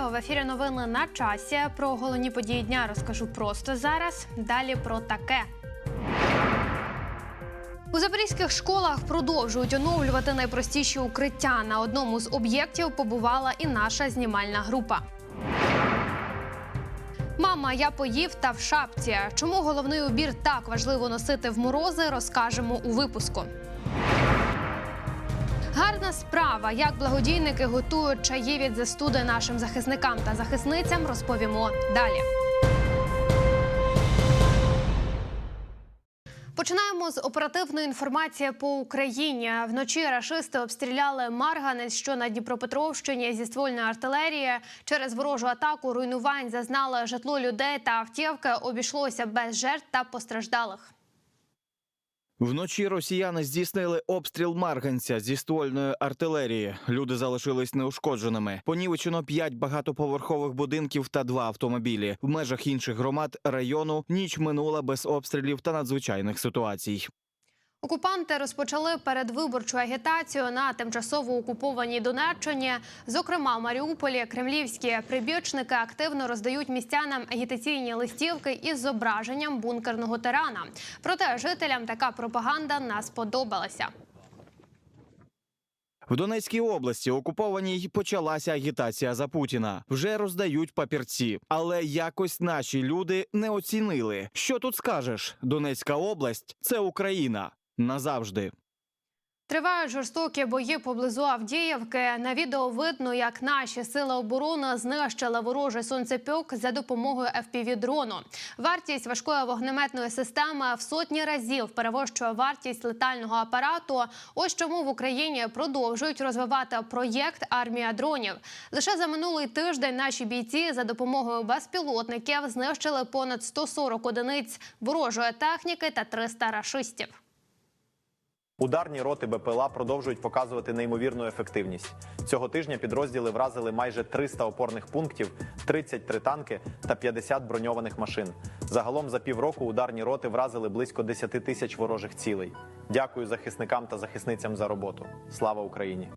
Вітаю в ефірі. Новини на часі. Про головні події дня розкажу просто зараз. Далі про таке. У запорізьких школах продовжують оновлювати найпростіші укриття. На одному з об'єктів побувала і наша знімальна група. Мама, я поїв та в шапці. Чому головний убір так важливо носити в морози, розкажемо у випуску. Гарна справа, як благодійники готують чаї від застуди нашим захисникам та захисницям, розповімо далі. Починаємо з оперативної інформації по Україні. Вночі рашисти обстріляли Марганець, що на Дніпропетровщині зі ствольної артилерії. Через ворожу атаку руйнувань зазнали житло людей та автівки. Обійшлося без жертв та постраждалих. Вночі росіяни здійснили обстріл Марганця зі ствольної артилерії. Люди залишились неушкодженими. Понівечено п'ять багатоповерхових будинків та два автомобілі. В межах інших громад району ніч минула без обстрілів та надзвичайних ситуацій. Окупанти розпочали передвиборчу агітацію на тимчасово окупованій Донеччині. Зокрема, в Маріуполі кремлівські прибічники активно роздають містянам агітаційні листівки із зображенням бункерного тирана. Проте жителям така пропаганда не сподобалася. В Донецькій області окупованій почалася агітація за Путіна. Вже роздають папірці, але якось наші люди не оцінили. Що тут скажеш? Донецька область це Україна назавжди. Тривають жорстокі бої поблизу Авдіївки. На відео видно, як наші сили оборони знищили ворожий сонцепьок за допомогою FPV-дрону. Вартість важкої вогнеметної системи в сотні разів перевищує вартість летального апарату. Ось чому в Україні продовжують розвивати проєкт Армія дронів. Лише за минулий тиждень наші бійці за допомогою безпілотників знищили понад 140 одиниць ворожої техніки та 300 рашистів. Ударні роти БПЛА продовжують показувати неймовірну ефективність. Цього тижня підрозділи вразили майже 300 опорних пунктів, 33 танки та 50 броньованих машин. Загалом за півроку ударні роти вразили близько 10 тисяч ворожих цілей. Дякую захисникам та захисницям за роботу. Слава Україні!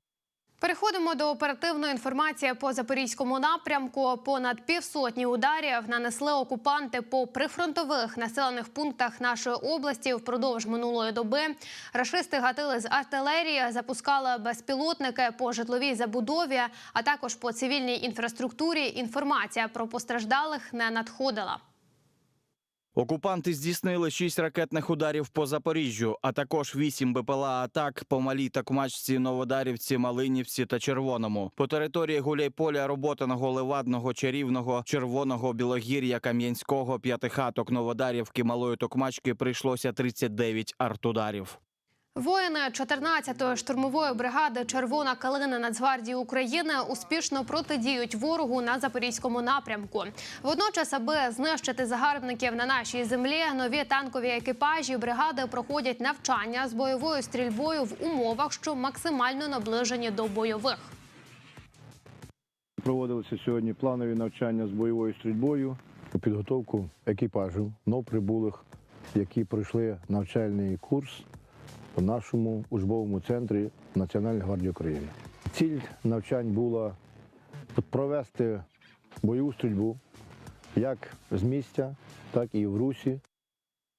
Переходимо до оперативної інформації по запорізькому напрямку. Понад півсотні ударів нанесли окупанти по прифронтових населених пунктах нашої області впродовж минулої доби. Рашисти гатили з артилерії, запускали безпілотники по житловій забудові, а також по цивільній інфраструктурі. Інформація про постраждалих не надходила. Окупанти здійснили шість ракетних ударів по Запоріжжю, а також вісім БПЛА атак по малій Такмачці, Новодарівці, Малинівці та Червоному. По території Гуляйполя, Роботиного, Левадного, Чарівного, Червоного, Білогір'я, Кам'янського, П'ятихаток, Новодарівки, Малої Токмачки прийшлося 39 артударів. Воїни 14-ї штурмової бригади Червона калина Нацгвардії України успішно протидіють ворогу на запорізькому напрямку. Водночас, аби знищити загарбників на нашій землі, нові танкові екіпажі бригади проходять навчання з бойовою стрільбою в умовах, що максимально наближені до бойових. Проводилися сьогодні планові навчання з бойовою стрільбою, підготовку екіпажів новоприбулих, які пройшли навчальний курс у нашому учбовому центрі Національної гвардії України. Ціль навчань була провести бойову стрільбу як з місця, так і в русі.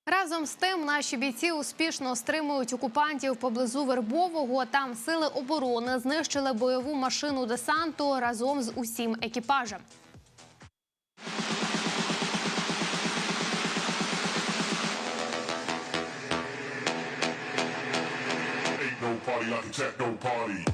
Разом з тим, наші бійці успішно стримують окупантів поблизу Вербового. Там сили оборони знищили бойову машину десанту разом з усім екіпажем. Party like a techno party.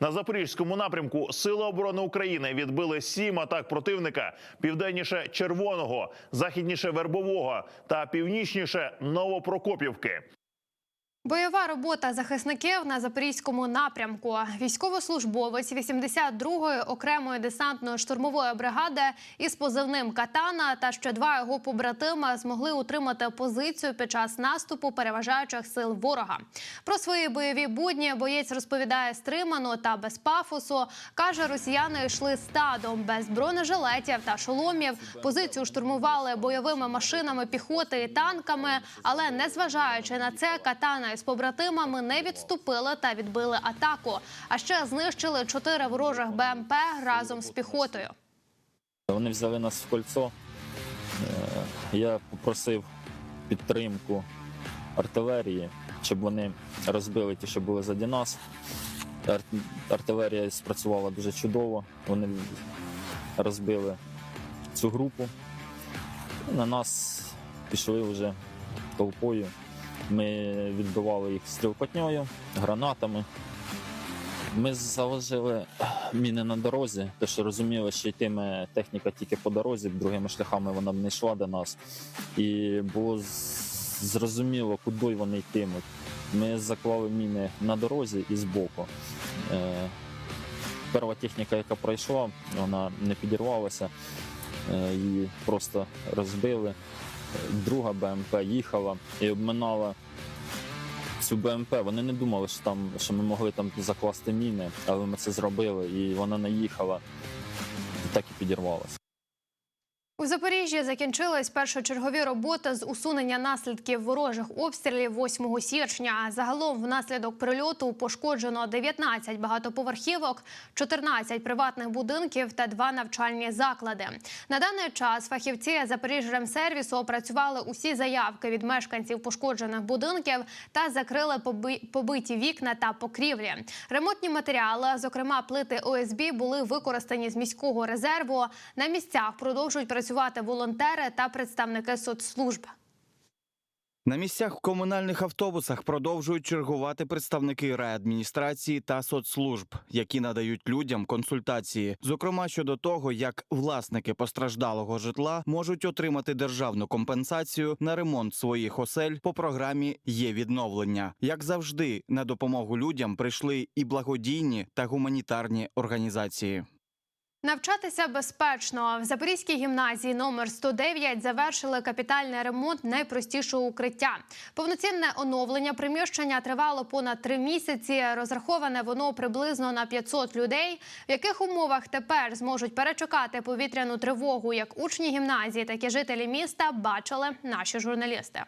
На запорізькому напрямку Сили оборони України відбили сім атак противника південніше Червоного, західніше Вербового та північніше Новопрокопівки. Бойова робота захисників на запорізькому напрямку. Військовослужбовець 82-ї окремої десантно-штурмової бригади із позивним Катана та ще два його побратима змогли утримати позицію під час наступу переважаючих сил ворога. Про свої бойові будні боєць розповідає стримано та без пафосу. каже, росіяни йшли стадом без бронежилетів та шоломів. Позицію штурмували бойовими машинами піхоти і танками. Але незважаючи на це, катана і з побратимами не відступили та відбили атаку. А ще знищили чотири ворожих БМП разом з піхотою. Вони взяли нас в кольцо. Е, Я попросив підтримку артилерії, щоб вони розбили ті, що були заді нас. Артилерія спрацювала дуже чудово. Вони розбили цю групу. На нас пішли вже толпою. Ми відбивали їх стрілкотньою, гранатами. Ми заложили міни на дорозі, тому що розуміли, що йтиме техніка тільки по дорозі, другими шляхами вона б не йшла до нас. І було зрозуміло, куди вони йтимуть. Ми заклали міни на дорозі і збоку. Е, Перша техніка, яка пройшла, вона не підірвалася, е, її просто розбили. Друга БМП їхала і обминала цю БМП. Вони не думали, що там що ми могли там закласти міни, але ми це зробили, і вона наїхала і так і підірвалася. У Запоріжжі закінчились першочергові роботи з усунення наслідків ворожих обстрілів 8 січня. Загалом внаслідок прильоту пошкоджено 19 багатоповерхівок, 14 приватних будинків та два навчальні заклади. На даний час фахівці Запоріжремсервісу опрацювали усі заявки від мешканців пошкоджених будинків та закрили поби- побиті вікна та покрівлі. Ремонтні матеріали, зокрема плити ОСБ, були використані з міського резерву. На місцях продовжують працювати волонтери та представники соцслужб. На місцях в комунальних автобусах продовжують чергувати представники райадміністрації та соцслужб, які надають людям консультації, зокрема щодо того, як власники постраждалого житла можуть отримати державну компенсацію на ремонт своїх осель по програмі є відновлення. Як завжди, на допомогу людям прийшли і благодійні та гуманітарні організації. Навчатися безпечно в Запорізькій гімназії номер 109 завершили капітальний ремонт найпростішого укриття. Повноцінне оновлення приміщення тривало понад три місяці. Розраховане воно приблизно на 500 людей. В яких умовах тепер зможуть перечекати повітряну тривогу, як учні гімназії, так і жителі міста бачили наші журналісти.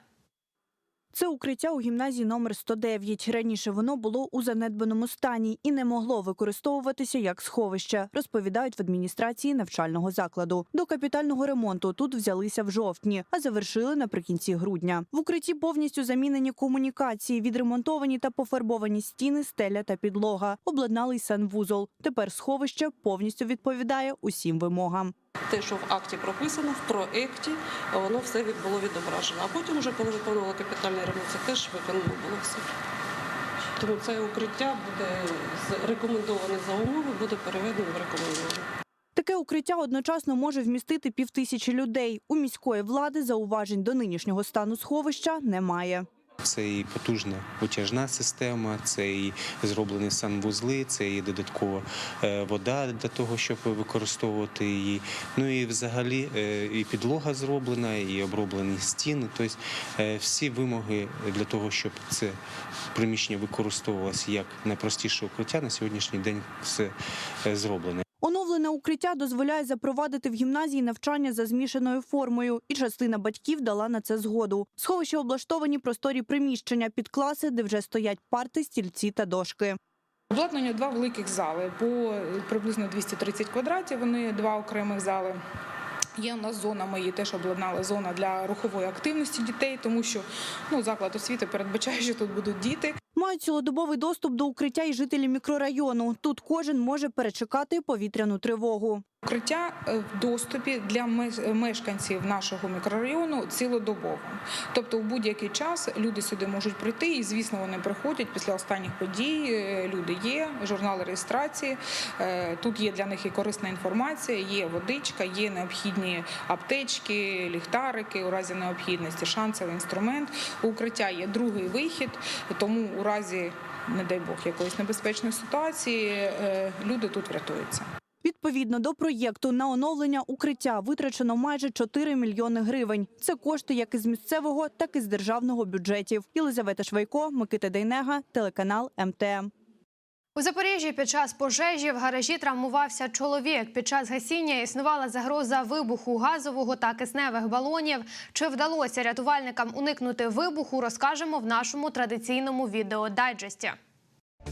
Це укриття у гімназії номер 109. Раніше воно було у занедбаному стані і не могло використовуватися як сховище, розповідають в адміністрації навчального закладу. До капітального ремонту тут взялися в жовтні, а завершили наприкінці грудня. В укритті повністю замінені комунікації, відремонтовані та пофарбовані стіни, стеля та підлога. Обладнали й санвузол. Тепер сховище повністю відповідає усім вимогам. Те, що в акті прописано, в проекті, воно все було відображено. А потім, вже коли виконували капітальний ремонт, це теж виконано було все. Тому це укриття буде рекомендоване за умови, буде переведено в рекомендоване. Таке укриття одночасно може вмістити півтисячі людей. У міської влади зауважень до нинішнього стану сховища немає. Це і потужна витяжна система, це і зроблені санвузли, це і додаткова е, вода для того, щоб використовувати її. Ну і взагалі е, і підлога зроблена, і оброблені стіни. Тобто е, всі вимоги для того, щоб це приміщення використовувалося як найпростіше укриття, на сьогоднішній день все е, зроблено. Укриття дозволяє запровадити в гімназії навчання за змішаною формою, і частина батьків дала на це згоду. Сховище облаштовані просторі приміщення під класи, де вже стоять парти, стільці та дошки. Обладнання два великих зали по е, приблизно 230 квадратів. Вони два окремих зали. Є у нас зона, ми її теж обладнали зона для рухової активності дітей, тому що ну, заклад освіти передбачає, що тут будуть діти. Мають цілодобовий доступ до укриття і жителі мікрорайону. Тут кожен може перечекати повітряну тривогу. Укриття е, в доступі для мешканців нашого мікрорайону цілодобово. Тобто, в будь-який час люди сюди можуть прийти, і звісно, вони приходять після останніх подій. е, Люди є, журнали реєстрації. е, Тут є для них і корисна інформація, є водичка, є необхідні аптечки, ліхтарики у разі необхідності, шансовий інструмент. Укриття є другий вихід, тому у разі, не дай Бог, якоїсь небезпечної ситуації е, люди тут врятуються. Відповідно до проєкту на оновлення укриття витрачено майже 4 мільйони гривень. Це кошти як із місцевого, так і з державного бюджетів. Єлизавета Швайко, Микита Дейнега, телеканал МТМ. У Запоріжжі під час пожежі в гаражі травмувався чоловік. Під час гасіння існувала загроза вибуху газового та кисневих балонів. Чи вдалося рятувальникам уникнути вибуху, розкажемо в нашому традиційному відеодайджесті.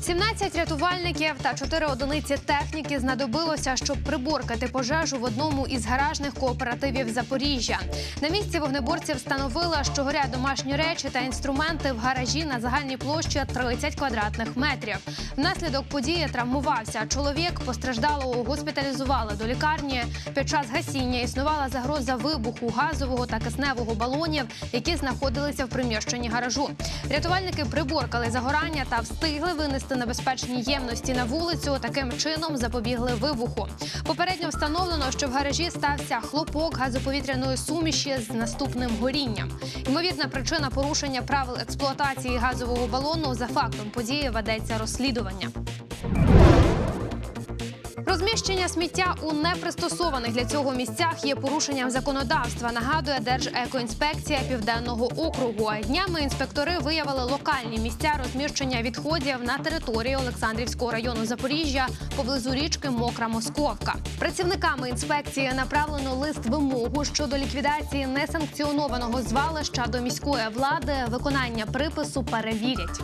17 рятувальників та 4 одиниці техніки знадобилося, щоб приборкати пожежу в одному із гаражних кооперативів Запоріжжя. На місці вогнеборці встановили, що горять домашні речі та інструменти в гаражі на загальній площі 30 квадратних метрів. Внаслідок події травмувався чоловік. Постраждалого госпіталізували до лікарні. Під час гасіння існувала загроза вибуху газового та кисневого балонів, які знаходилися в приміщенні гаражу. Рятувальники приборкали загорання та встигли винести небезпечні ємності на вулицю. Таким чином запобігли вибуху. Попередньо встановлено, що в гаражі стався хлопок газоповітряної суміші з наступним горінням. Ймовірна причина порушення правил експлуатації газового балону за фактом події ведеться розслідування. Розміщення сміття у непристосованих для цього місцях є порушенням законодавства. Нагадує Держекоінспекція Південного округу. Днями інспектори виявили локальні місця розміщення відходів на території Олександрівського району Запоріжжя поблизу річки Мокра Московка. Працівниками інспекції направлено лист вимогу щодо ліквідації несанкціонованого звалища до міської влади. Виконання припису перевірять.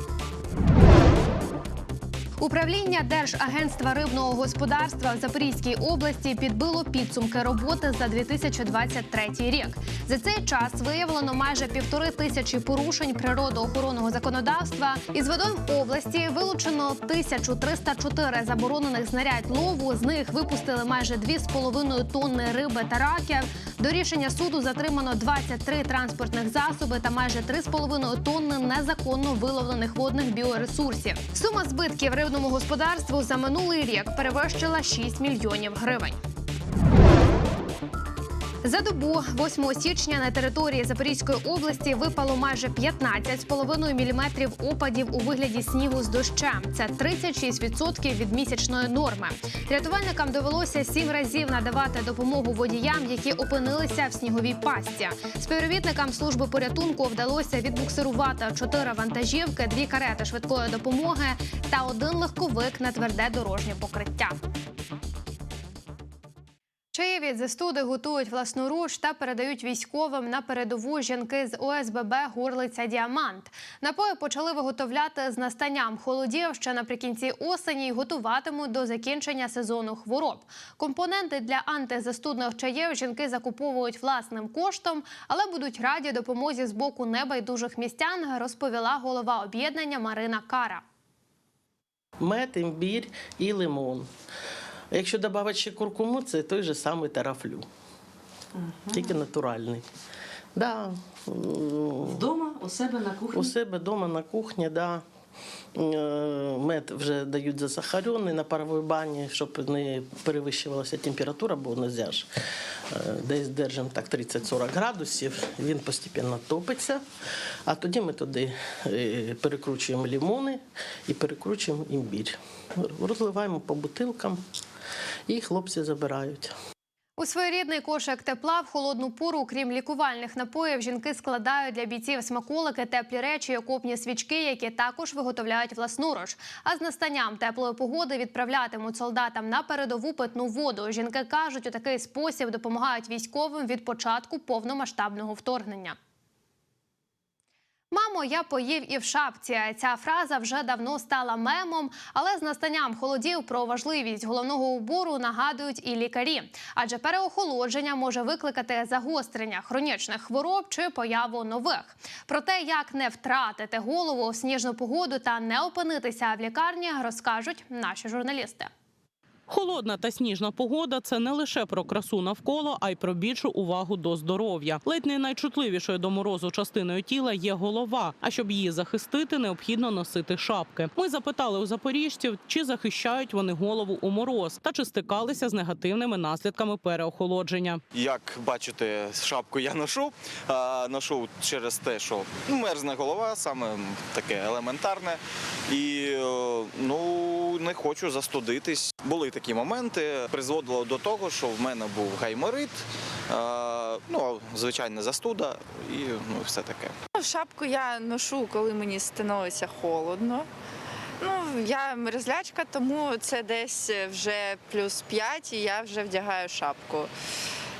Управління Держагентства рибного господарства в Запорізькій області підбило підсумки роботи за 2023 рік. За цей час виявлено майже півтори тисячі порушень природоохоронного законодавства. Із водойм області вилучено 1304 заборонених знарядь лову. З них випустили майже 2,5 тонни риби та раків. До рішення суду затримано 23 транспортних засоби та майже 3,5 тонни незаконно виловлених водних біоресурсів. Сума збитків рибному господарству за минулий рік перевищила 6 мільйонів гривень. За добу 8 січня на території Запорізької області випало майже 15,5 міліметрів опадів у вигляді снігу з дощем. Це 36% від місячної норми. Рятувальникам довелося сім разів надавати допомогу водіям, які опинилися в сніговій пастці. Співробітникам служби порятунку вдалося відбуксирувати чотири вантажівки, дві карети швидкої допомоги та один легковик на тверде дорожнє покриття. Від застуди готують власноруч та передають військовим на передову жінки з ОСББ Горлиця Діамант. Напої почали виготовляти з настанням холодів ще наприкінці осені і готуватимуть до закінчення сезону хвороб. Компоненти для антизастудних чаїв жінки закуповують власним коштом, але будуть раді допомозі з боку небайдужих містян, розповіла голова об'єднання Марина Кара. Мед, імбір і лимон. Якщо додати ще куркуму, це той же самий тарафлю. Тільки натуральний. Да. Вдома у себе на кухні? У себе вдома на кухні, да. Е, Мед вже дають засахарений на паровій бані, щоб не перевищувалася температура, бо не можна ж. Е, Десь держимо так 30-40 градусів, він постійно топиться. А тоді ми туди е, перекручуємо лимони і перекручуємо імбір. Розливаємо по бутилкам і хлопці забирають. У своєрідний кошик тепла в холодну пору, крім лікувальних напоїв, жінки складають для бійців смаколики, теплі речі, окопні свічки, які також виготовляють власноруч. А з настанням теплої погоди відправлятимуть солдатам на передову питну воду. Жінки кажуть, у такий спосіб допомагають військовим від початку повномасштабного вторгнення. Мамо, я поїв і в шапці. Ця фраза вже давно стала мемом, але з настанням холодів про важливість головного убору нагадують і лікарі. Адже переохолодження може викликати загострення хронічних хвороб чи появу нових. Про те, як не втратити голову в сніжну погоду та не опинитися в лікарні, розкажуть наші журналісти. Холодна та сніжна погода це не лише про красу навколо, а й про більшу увагу до здоров'я. Ледь не найчутливішою до морозу частиною тіла є голова. А щоб її захистити, необхідно носити шапки. Ми запитали у запоріжців, чи захищають вони голову у мороз, та чи стикалися з негативними наслідками переохолодження. Як бачите, шапку я ношу. А, ношу через те, що ну, мерзне голова, саме таке елементарне. І ну не хочу застудитись. Були такі моменти. Призводило до того, що в мене був гайморит, е, ну звичайна застуда і ну все таке. Шапку я ношу, коли мені становиться холодно. Ну, я мерзлячка, тому це десь вже плюс 5 і я вже вдягаю шапку.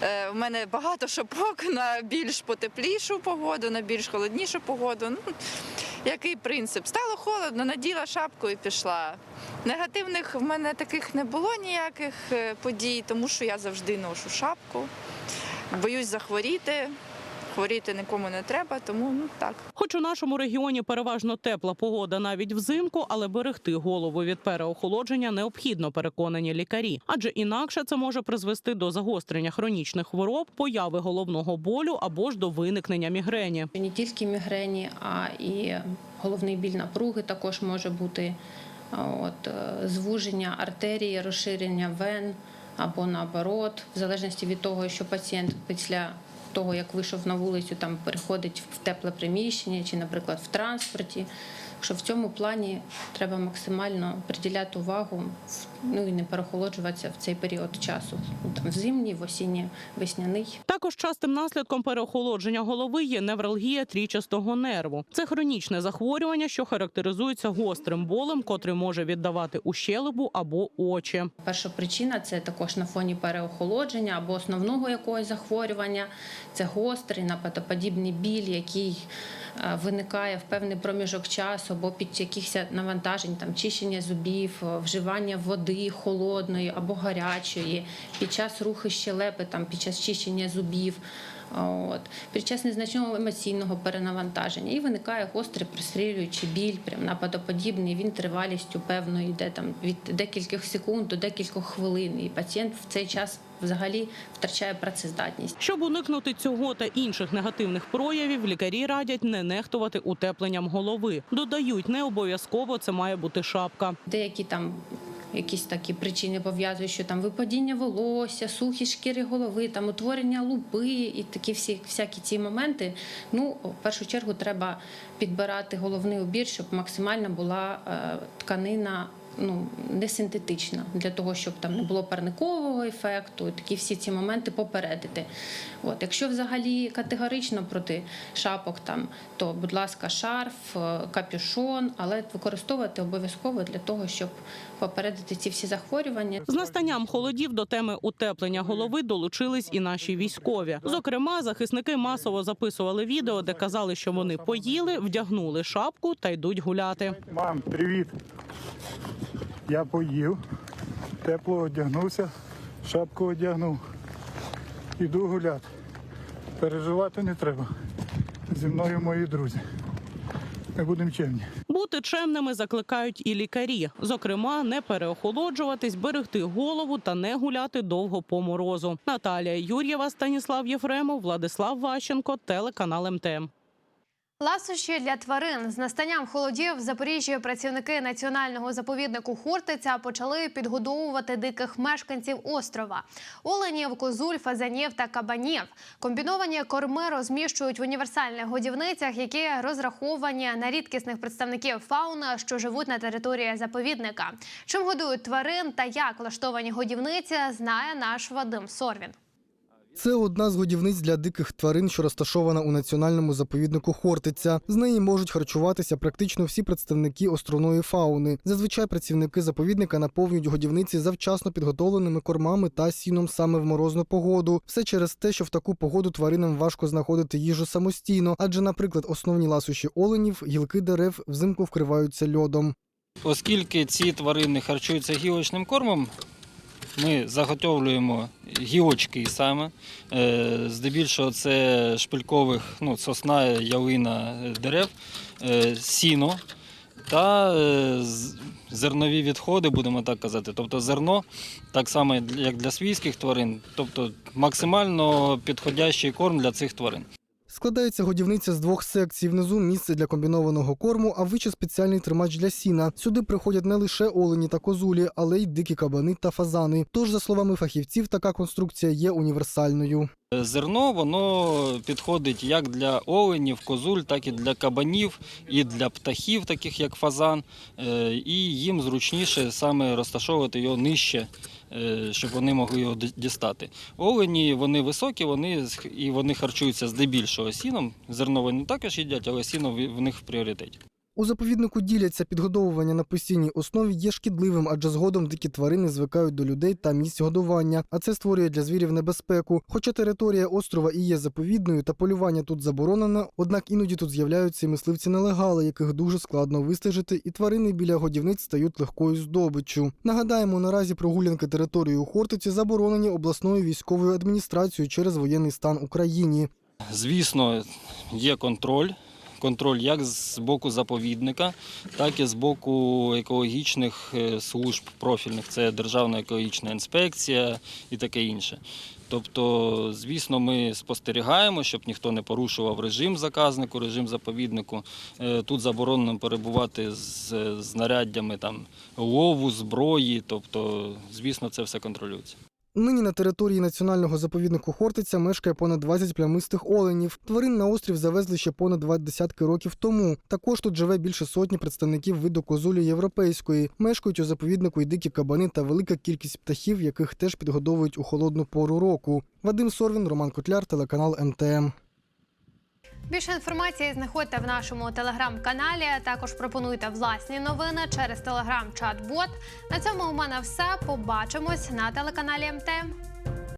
Е, У мене багато шапок на більш потеплішу погоду, на більш холоднішу погоду. Ну, який принцип? Стало холодно, наділа шапку і пішла. Негативних в мене таких не було ніяких е, подій, тому що я завжди ношу шапку. Боюсь захворіти. Хворіти нікому не треба, тому ну так. Хоч у нашому регіоні переважно тепла погода навіть взимку, але берегти голову від переохолодження необхідно, переконані лікарі. Адже інакше це може призвести до загострення хронічних хвороб, появи головного болю або ж до виникнення мігрені. Не тільки мігрені, а і головний біль напруги також може бути. От, е, звуження артерії, розширення вен або наоборот, в залежності від того, що пацієнт після того, як вийшов на вулицю, там переходить в тепле приміщення чи, наприклад, в транспорті. Що в цьому плані треба максимально приділяти увагу, ну і не перехолоджуватися в цей період часу. Там в зимній, в осінній, весняний. Також частим наслідком переохолодження голови є невралгія трічастого нерву. Це хронічне захворювання, що характеризується гострим болем, котрий може віддавати у щелепу або очі. Перша причина це також на фоні переохолодження або основного якогось захворювання. Це гострий нападоподібний біль, який е, виникає в певний проміжок часу або під якихось навантажень, там чищення зубів, е, вживання води холодної або гарячої, під час руху щелепи, там під час чищення зубів. От під час незначного емоційного перенавантаження і виникає гострий пристрілюючий біль, прям нападоподібний. Він тривалістю певно йде там від декількох секунд до декількох хвилин. І пацієнт в цей час взагалі втрачає працездатність. Щоб уникнути цього та інших негативних проявів, лікарі радять не нехтувати утепленням голови. Додають, не обов'язково це має бути шапка. Деякі там. Якісь такі причини пов'язують, що там випадіння волосся, сухі шкіри голови, там утворення лупи і такі всі всякі ці моменти. Ну, в першу чергу, треба підбирати головний убір, щоб максимально була е, тканина. Ну, не синтетична для того, щоб там не було парникового ефекту, такі всі ці моменти попередити. От, якщо взагалі категорично проти шапок, там то, будь ласка, шарф, е, капюшон, але використовувати обов'язково для того, щоб попередити ці всі захворювання. З настанням холодів до теми утеплення голови долучились і наші військові. Зокрема, захисники масово записували відео, де казали, що вони поїли, вдягнули шапку та йдуть гуляти. Мам, привіт. Я поїв, тепло одягнувся, шапку одягнув. Іду гуляти. Переживати не треба. Зі мною мої друзі. Ми будемо чемні. Бути чемними закликають і лікарі. Зокрема, не переохолоджуватись, берегти голову та не гуляти довго по морозу. Наталія Юр'єва, Станіслав Єфремов, Владислав Ващенко, телеканал МТМ. Ласощі для тварин з настанням холодів в Запоріжжі працівники національного заповіднику Хортиця почали підгодовувати диких мешканців острова: оленів, козуль, фазанів та кабанів. Комбіновані корми розміщують в універсальних годівницях, які розраховані на рідкісних представників фауни, що живуть на території заповідника. Чим годують тварин та як влаштовані годівниці, знає наш Вадим Сорвін. Це одна з годівниць для диких тварин, що розташована у національному заповіднику Хортиця. З неї можуть харчуватися практично всі представники островної фауни. Зазвичай працівники заповідника наповнюють годівниці завчасно підготовленими кормами та сіном саме в морозну погоду. Все через те, що в таку погоду тваринам важко знаходити їжу самостійно, адже, наприклад, основні ласощі оленів, гілки дерев взимку вкриваються льодом. Оскільки ці тварини харчуються гілочним кормом, ми заготовлюємо гілочки саме. Е, Здебільшого це шпилькових, ну, сосна, ялина е, дерев, е, сіно та зернові відходи, будемо так казати. Тобто зерно, так само як для свійських тварин, тобто максимально підходящий корм для цих тварин. Складається годівниця з двох секцій. Внизу місце для комбінованого корму, а вище спеціальний тримач для сіна. Сюди приходять не лише олені та козулі, але й дикі кабани та фазани. Тож, за словами фахівців, така конструкція є універсальною. Зерно воно підходить як для оленів, козуль, так і для кабанів, і для птахів, таких як фазан. Е, І їм зручніше саме розташовувати його нижче, е, щоб вони могли його дістати. Олені вони високі, вони і вони харчуються здебільшого сіном. Зерно вони також їдять, але сіно в них в пріоритеті. У заповіднику діляться підгодовування на постійній основі є шкідливим, адже згодом дикі тварини звикають до людей та місць годування, а це створює для звірів небезпеку. Хоча територія острова і є заповідною та полювання тут заборонено, однак іноді тут з'являються і мисливці-нелегали, яких дуже складно вистежити, і тварини біля годівниць стають легкою здобиччю. Нагадаємо, наразі прогулянки територією Хортиці заборонені обласною військовою адміністрацією через воєнний стан Україні. Звісно, є контроль. Контроль як з боку заповідника, так і з боку екологічних е, служб профільних. Це Державна екологічна інспекція і таке інше. Тобто, звісно, ми спостерігаємо, щоб ніхто не порушував режим заказнику, режим заповіднику. Е, Тут заборонено перебувати з знаряддями там, лову, зброї. Тобто, звісно, це все контролюється. Нині на території національного заповіднику Хортиця мешкає понад 20 плямистих оленів. Тварин на острів завезли ще понад два десятки років тому. Також тут живе більше сотні представників виду козулі європейської. Мешкають у заповіднику й дикі кабани та велика кількість птахів, яких теж підгодовують у холодну пору року. Вадим Сорвін, Роман Котляр, телеканал МТМ. Більше інформації знаходьте в нашому телеграм-каналі. Також пропонуйте власні новини через телеграм-чат-бот. На цьому у мене все. Побачимось на телеканалі МТМ.